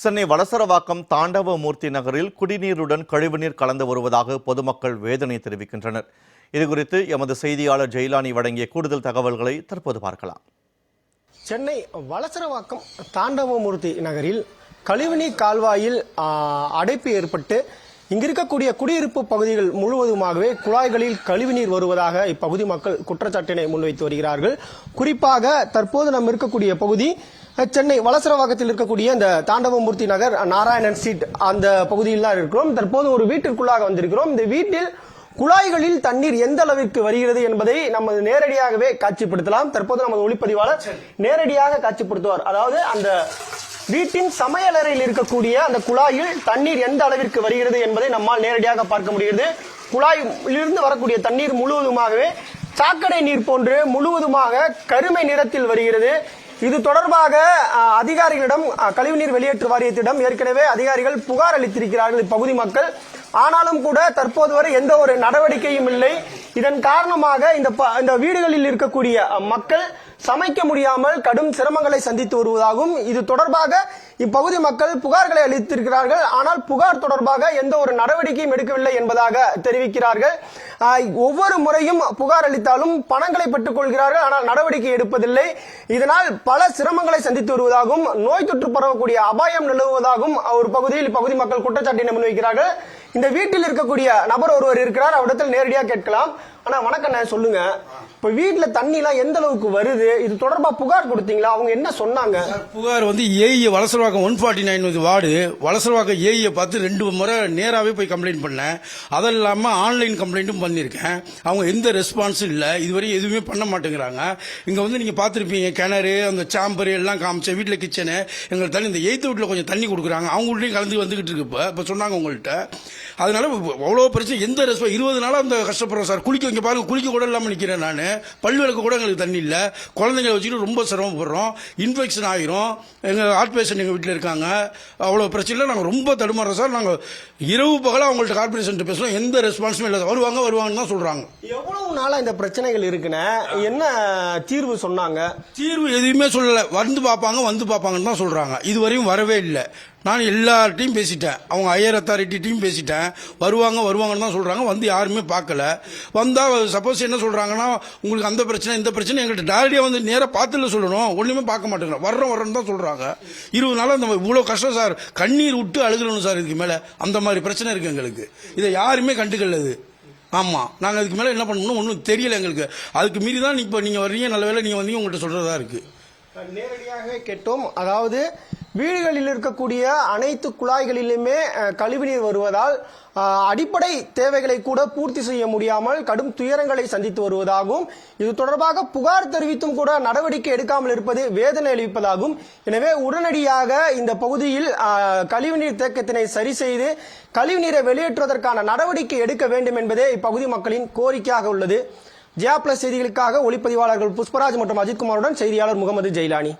சென்னை வலசரவாக்கம் தாண்டவமூர்த்தி நகரில் குடிநீருடன் கழிவுநீர் கலந்து வருவதாக பொதுமக்கள் வேதனை தெரிவிக்கின்றனர். இதுகுறித்து எமது செய்தியாளர் ஜெயிலானி வழங்கிய கூடுதல் தகவல்களை தற்போது பார்க்கலாம். சென்னை வலசரவாக்கம் தாண்டவமூர்த்தி நகரில் கழிவுநீர் கால்வாயில் அடைப்பு ஏற்பட்டு இங்கிருக்கக்கூடிய குடியிருப்பு பகுதிகள் முழுவதுமாகவே குழாய்களில் கழிவுநீர் வருவதாக இப்பகுதி மக்கள் குற்றச்சாட்டினை முன்வைத்து வருகிறார்கள். குறிப்பாக தற்போது நம் இருக்கக்கூடிய பகுதி சென்னை வலசரவாக்கத்தில் இருக்கக்கூடிய இந்த தாண்டவமூர்த்தி நகர் நாராயணன் ஸ்ட்ரீட் அந்த பகுதியில் தான் இருக்கிறோம். தற்போது ஒரு வீட்டிற்குள்ளாக வந்திருக்கிறோம். இந்த வீட்டில் குழாய்களில் தண்ணீர் எந்த அளவிற்கு வருகிறது என்பதை நமது நேரடியாகவே காட்சிப்படுத்தலாம். தற்போது நமது ஒளிப்பதிவாளர் நேரடியாக காட்சிப்படுத்துவார். அதாவது அந்த வீட்டின் சமையலறையில் இருக்கக்கூடிய அந்த குழாயில் தண்ணீர் எந்த அளவிற்கு வருகிறது என்பதை நம்மால் நேரடியாக பார்க்க முடிகிறது. குழாயிலிருந்து வரக்கூடிய தண்ணீர் முழுவதுமாகவே சாக்கடை நீர் போன்று முழுவதுமாக கருமை நிறத்தில் வருகிறது. இது தொடர்பாக அதிகாரிகளிடம் கழிவுநீர் வெளியேற்று வாரியத்திடம் ஏற்கனவே அதிகாரிகள் புகார் அளித்திருக்கிறார்கள் இப்பகுதி மக்கள். ஆனாலும் கூட தற்போது வரை எந்த ஒரு நடவடிக்கையும் இல்லை. இதன் காரணமாக இந்த ப- இந்த வீடுகளில் இருக்கக்கூடிய மக்கள் சமைக்க முடியாமல் கடும் சிரமங்களை சந்தித்து வருவதாகவும் இது தொடர்பாக இப்பகுதி மக்கள் புகார்களை அளித்திருக்கிறார்கள். ஆனால் புகார் தொடர்பாக எந்த ஒரு நடவடிக்கையும் எடுக்கவில்லை என்பதாக தெரிவிக்கிறார்கள். ஒவ்வொரு முறையும் புகார் அளித்தாலும் பணங்களை பெற்றுக் கொள்கிறார்கள். ஆனால் நடவடிக்கை எடுப்பதில்லை. இதனால் பல சிரமங்களை சந்தித்து வருவதாகவும் நோய் தொற்று பரவக்கூடிய அபாயம் நிலவுவதாகவும் ஒரு பகுதியில் இப்பகுதி மக்கள் குற்றச்சாட்டினை முன்வைக்கிறார்கள். இந்த வீட்டில் இருக்கக்கூடிய நபர் ஒருவர் இருக்கிறார். அவரிடத்தில் நேரடியாக கேட்கலாம். ஆனா வணக்கம் நான் சொல்லுங்க. இப்ப வீட்டுல தண்ணி எல்லாம் எந்த அளவுக்கு வருது? இது தொடர்பா புகார் கொடுத்தீங்களா? அவங்க என்ன சொன்னாங்க? புகார் வந்து AE Valasaravakkam one forty nine ward. Valasaravakkam ஏஇயை பார்த்து ரெண்டு முறை நேராகவே போய் கம்ப்ளைண்ட் பண்ணேன். அது இல்லாமல் ஆன்லைன் கம்ப்ளைண்ட்டும் பண்ணியிருக்கேன். அவங்க எந்த ரெஸ்பான்ஸும் இல்லை. இதுவரை எதுவுமே பண்ண மாட்டேங்கிறாங்க. இங்கே வந்து நீங்கள் பார்த்துருப்பீங்க கிணறு அந்த சாம்பர் எல்லாம் காமிச்சேன் வீட்டில் கிச்சனு எங்களுக்கு தண்ணி இந்த எய்த்து வீட்டில் கொஞ்சம் தண்ணி கொடுக்குறாங்க. அவங்கள்ட்டையும் கலந்து வந்துகிட்டு இருக்கு இப்போ. இப்போ சொன்னாங்க உங்கள்கிட்ட அதனால அவ்வளோ பிரச்சனை. எந்த ரெஸ்பான்ஸ் இருபது நாளாக அந்த கஷ்டப்படுறோம் சார். குளிக்க இங்கே பாருங்க குளிக்க கூட இல்லாமல் நிற்கிறேன் நான். பல் விளக்கு கூட எங்களுக்கு தண்ணி இல்லை. குழந்தைங்களை வச்சுட்டு ரொம்ப சிரமப்படுறோம். இன்ஃபெக்ஷன் ஆகிரும் எங்கள் ஹார்ட் பேஷண்ட் எங்கள் வீட்டில் இருக்காங்க. அவ்வளோ பிரச்சனை நாங்கள் ரொம்ப தடுமாறுறோம் சார். நாங்கள் இரவு பகலாக அவங்கள்ட்ட கார்பரேஷன் பேசுகிறோம் எந்த ரெஸ்பான்ஸுமே இல்லை வருவாங்க வருவாங்கன்னு தான் சொல்கிறாங்க எவ்வளவு நாளா இந்த பிரச்சனைகள் இருக்குன்னு? என்ன தீர்வு சொன்னாங்க? தீர்வு எதுவுமே சொல்லலை. வந்து பார்ப்பாங்க வந்து பார்ப்பாங்கன்னு தான் சொல்கிறாங்க இதுவரையும் வரவே இல்லை. நான் எல்லார்ட்டையும் பேசிட்டேன். அவங்க ஹையர் அத்தாரிட்டியும் பேசிட்டேன். வருவாங்க வருவாங்கன்னு தான் சொல்கிறாங்க வந்து யாருமே பார்க்கல. வந்தால் சப்போஸ் என்ன சொல்கிறாங்கன்னா உங்களுக்கு அந்த பிரச்சனை இந்த பிரச்சனை எங்கள்கிட்ட டேரக்டாக வந்து நேராக பார்த்துல சொல்லணும். ஒன்றுமே பார்க்க மாட்டேங்கிறோம் வர்றோம் வர்றோம்னு தான் சொல்கிறாங்க இருபது நாளாக அந்த இவ்வளோ கஷ்டம் சார். கண்ணீர் விட்டு அழுகணும் சார் இதுக்கு மேலே. அந்த மாதிரி பிரச்சனை இருக்குது எங்களுக்கு. இதை யாருமே கண்டுக்கல்லது ஆமாம் நாங்கள் அதுக்கு மேலே என்ன பண்ணணும் ஒன்றும் தெரியல எங்களுக்கு. அதுக்கு மீறி தான் இப்போ நீங்கள் வர்றீங்க. நல்ல வேளை நீங்கள் வந்தீங்க உங்கள்கிட்ட சொல்கிறதா இருக்குது நேரடியாக கேட்டோம். அதாவது வீடுகளில் இருக்கக்கூடிய அனைத்து குழாய்களிலுமே கழிவுநீர் வருவதால் அடிப்படை தேவைகளை கூட பூர்த்தி செய்ய முடியாமல் கடும் துயரங்களை சந்தித்து வருவதாகவும் இது தொடர்பாக புகார் தெரிவித்தும் கூட நடவடிக்கை எடுக்காமல் இருப்பது வேதனை அளிப்பதாகும் எனவே உடனடியாக இந்த பகுதியில் கழிவுநீர் தேக்கத்தினை சரி செய்து கழிவுநீரை வெளியேற்றுவதற்கான நடவடிக்கை எடுக்க வேண்டும் என்பதே இப்பகுதி மக்களின் கோரிக்கையாக உள்ளது. ஜியா பிளஸ் செய்திகளுக்காக ஒளிப்பதிவாளர்கள் புஷ்பராஜ் மற்றும் அஜித்குமாருடன் செய்தியாளர் முகமது ஜெயிலானி.